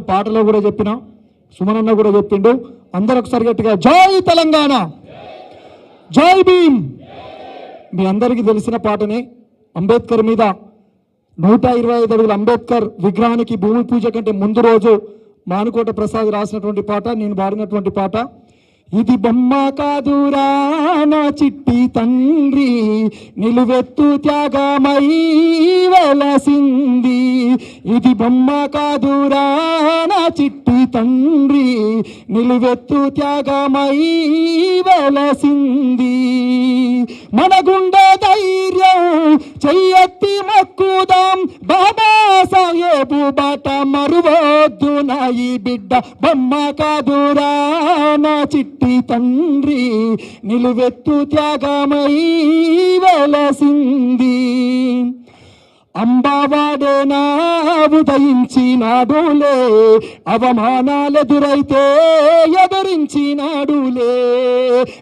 పాటలో కూడా చెప్పిన సుమనన్న కూడా చెప్పిండు. అందరూ ఒకసారి గట్టిగా జై తెలంగాణ. జై భీమ్. మీ అందరికీ తెలిసిన పాటనే అంబేద్కర్ మీద నూట ఇరవై ఐదు అడుగుల అంబేద్కర్ విగ్రహానికి భూమి పూజ కంటే ముందు రోజు మానుకోట ప్రసాద్ రాసినటువంటి పాట నేను పాడినటువంటి పాట. ఇది బొమ్మ కాదురా నా చిట్టి తండ్రి నిలువెత్తు త్యాగమై వెలసింది. ఇది బొమ్మ కాదురా నా చిట్టి తండ్రి. నిలువెత్తు త్యాగమై వెలసింది. మన గుండె ధైర్యం చెయ్యెత్తి మక్కుదాం. బాబా సాహేబు బాట మరువద్దు నాయి బిడ్డ. బొమ్మ కాదురా నా చిట్టి తండ్రి. నిలువెత్తు త్యాగమై వెలసింది. అంబావాడేనా ఉదయించినాడులే అవమానాలెదురైతే ఎదురించినాడులే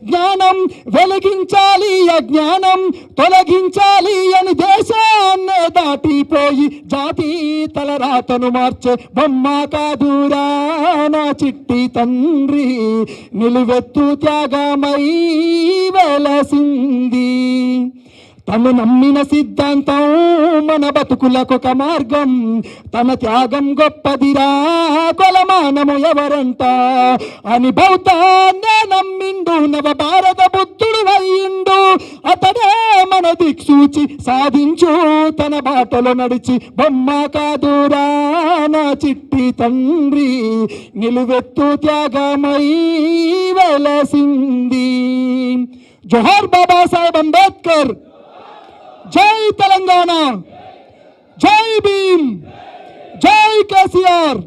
జ్ఞానం వెలిగించాలి అజ్ఞానం తొలగించాలి అని దేశాన్నే దాటిపోయి జాతి తలరాతను మార్చే బొమ్మ కాదురా నా చిట్టి తండ్రి. నిలువెత్తు త్యాగమై వెలసింది. తను నమ్మిన సిద్ధాంతం మన బతుకులకు ఒక మార్గం. తన త్యాగం గొప్పదిరా కొలమానము ఎవరంట? అని బౌద్ధాన్నే నమ్మిండు నవ భారత బుద్ధుడు అయ్యిండు. అతడే మన దిక్సూచి సాధించు తన బాటలో నడిచి బొమ్మ కాదురా నా చిట్టి తండ్రి. నిలువెత్తు త్యాగమై వెలసింది. జోహార్ బాబాసాహెబ్ అంబేద్కర్. జై తెలంగాణ. జై భీమ్. జై కేసీఆర్.